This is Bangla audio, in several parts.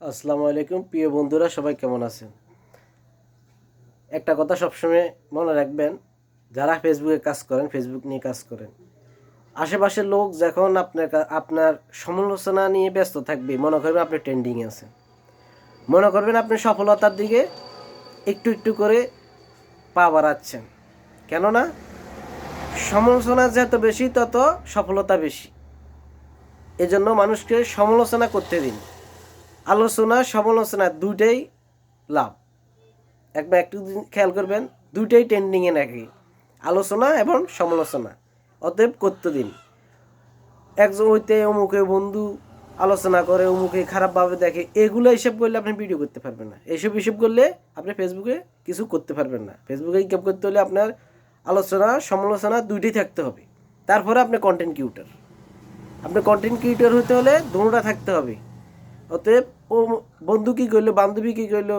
আসসালামু আলাইকুম, প্রিয় বন্ধুরা, সবাই কেমন আছেন? একটা কথা সবসময় মনে রাখবেন, যারা ফেসবুকে কাজ করেন ফেসবুক নিয়ে কাজ করেন, আশেপাশের লোক যখন আপনার আপনার সমালোচনা নিয়ে ব্যস্ত থাকবে, মনে করবেন আপনি ট্রেন্ডিংয়ে আছেন। মনে করবেন আপনি সফলতার দিকে একটু একটু করে পা বাড়াচ্ছেন। কেননা, সমালোচনা যত বেশি, তত সফলতা বেশি। এজন্য মানুষকে সমালোচনা করতে দিন। আলোচনা, সমালোচনা দুইটাই লাভ। একবার একটু দিন খেয়াল করবেন, দুইটাই ট্রেন্ডিংয়ে নাকি। আলোচনা এবং সমালোচনা, অতএব করতে দিন। একজন হইতে অমুকে বন্ধু আলোচনা করে, অমুকে খারাপভাবে দেখে, এগুলো হিসেব করলে আপনি ভিডিও করতে পারবেন না। এইসব হিসেব করলে আপনি ফেসবুকে কিছু করতে পারবেন না। ফেসবুকে ইনকাম করতে হলে আপনার আলোচনা, সমালোচনা দুইটাই থাকতে হবে। তারপরে আপনি কন্টেন্ট কিউটার আপনি কন্টেন্ট ক্রিয়েটর হতে হলে দুটোটা থাকতে হবে। অতএব ও বন্ধু কী করল বান্ধবী কী করল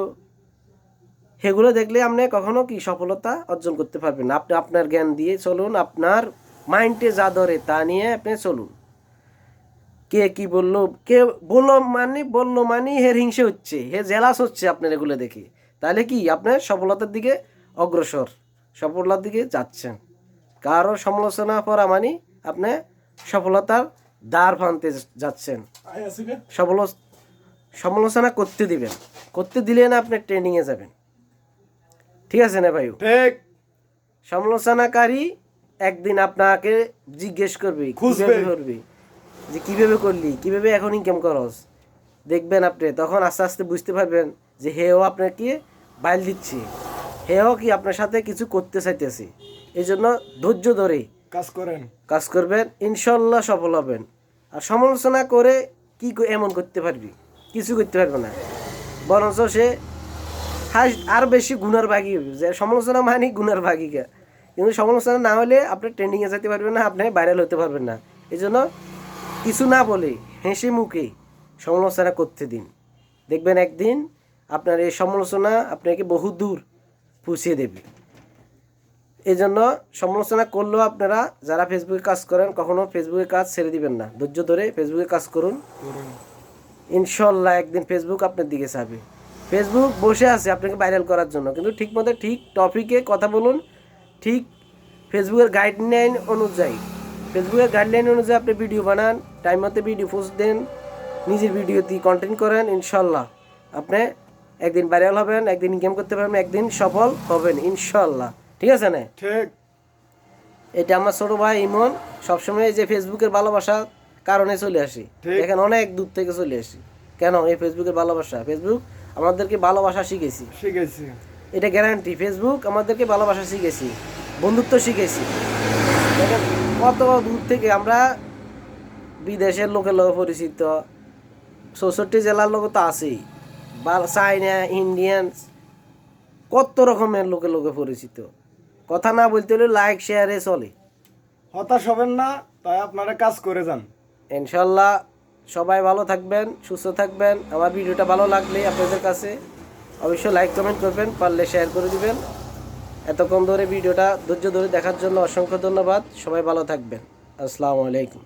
সেগুলো দেখলে আপনি কখনো কি সফলতা অর্জন করতে পারবেন আপনি আপনার জ্ঞান দিয়ে চলুন আপনার মাইন্ডে যা ধরে তা নিয়ে আপনি চলুন। কে কি বলল কে বলল মানে বলল মানে হের হিংসে হচ্ছে হে জেলাস হচ্ছে আপনার এগুলো দেখে। তাহলে কি আপনার সফলতার দিকে অগ্রসর সফলতার দিকে যাচ্ছেন। কারও সমালোচনা করা মানে আপনি সফলতার দ্বার ভাঙতে যাচ্ছেন। সফল সমালোচনা করতে দিবেন। করতে দিলে না আপনি ট্রেনিংয়ে যাবেন। ঠিক আছে না ভাই ঠিক। সমালোচনাকারী একদিন আপনাকে জিজ্ঞেস করবে। কীভাবে করবে যে কীভাবে করলি কীভাবে এখন ইনকাম করস? দেখবেন আপনি তখন আস্তে আস্তে বুঝতে পারবেন যে হেও আপনাকে বাইল দিচ্ছে। হেও কি আপনার সাথে কিছু করতে চাইতেছে। এই জন্য ধৈর্য ধরে কাজ করেন। কাজ করবেন ইনশাল্লাহ সফল হবেন। আর সমালোচনা করে ক- এমন করতে পারবি? কিছু করতে পারবে না। বরঞ্চ সে আর বেশি গুণার ভাগি হবে। যে সমালোচনা মানে গুণার ভাগিকা কিন্তু সমালোচনা না হলে আপনি ট্রেন্ডিংয়ে যেতে পারবেন না, আপনি ভাইরাল হতে পারবেন না। এই জন্য কিছু না বলে হেসে মুখে সমালোচনা করতে দিন। দেখবেন একদিন আপনার এই সমালোচনা আপনাকে বহু দূর পৌঁছিয়ে দেবে। এই জন্য সমালোচনা করলেও আপনারা যারা ফেসবুকে কাজ করেন, কখনো ফেসবুকে কাজ ছেড়ে দিবেন না। ধৈর্য ধরে ফেসবুকে কাজ করুন। ইনশাল্লাহ একদিন ফেসবুক আপনার দিকে চাবে। ফেসবুক বসে আছে আপনাকে ভাইরাল করার জন্য কিন্তু ঠিক মতো ঠিক টপিকে কথা বলুন ঠিক ফেসবুকের গাইডলাইন অনুযায়ী। ফেসবুকের গাইডলাইন অনুযায়ী আপনি ভিডিও বানান টাইম মতো ভিডিও পোস্ট দেন নিজের ভিডিওতে কন্টেন্ট করেন ইনশাল্লাহ আপনি একদিন ভাইরাল হবেন একদিন ইনকাম করতে পারবেন একদিন সফল হবেন ইনশাল্লাহ। ঠিক আছে না? ঠিক। এটা আমার ছোট ভাই ইমন সবসময় যে ফেসবুকের ভালোবাসা কারণে চলে আসি। এখানে অনেক দূর থেকে চলে আসি। কেন? এই ফেসবুকের ভালোবাসা। ফেসবুক আমাদেরকে ভালোবাসা শিখেছি। শিখেছি। এটা গ্যারান্টি ফেসবুক আমাদেরকে ভালোবাসা শিখেছি। বন্ধুত্ব শিখেছি। দেখেন কত দূর থেকে আমরা বিদেশের লোকের লোক পরিচিত। চৌষট্টি জেলার লোক তো আছেই। বা চাইনা ইন্ডিয়ান কত রকমের লোকে লোকে পরিচিত। কথা না বলতে হলে লাইক শেয়ারে চলে। হতাশ হবেন না তাই আপনারা কাজ করে যান। ইনশাল্লাহ সবাই ভালো থাকবেন, সুস্থ থাকবেন। আমার ভিডিওটা ভালো লাগলে আপনাদের কাছে অবশ্যই লাইক কমেন্ট করবেন, পারলে শেয়ার করে দিবেন। এতক্ষণ ধরে ভিডিওটা ধৈর্য ধরে দেখার জন্য অসংখ্য ধন্যবাদ। সবাই ভালো থাকবেন। আসসালামু আলাইকুম।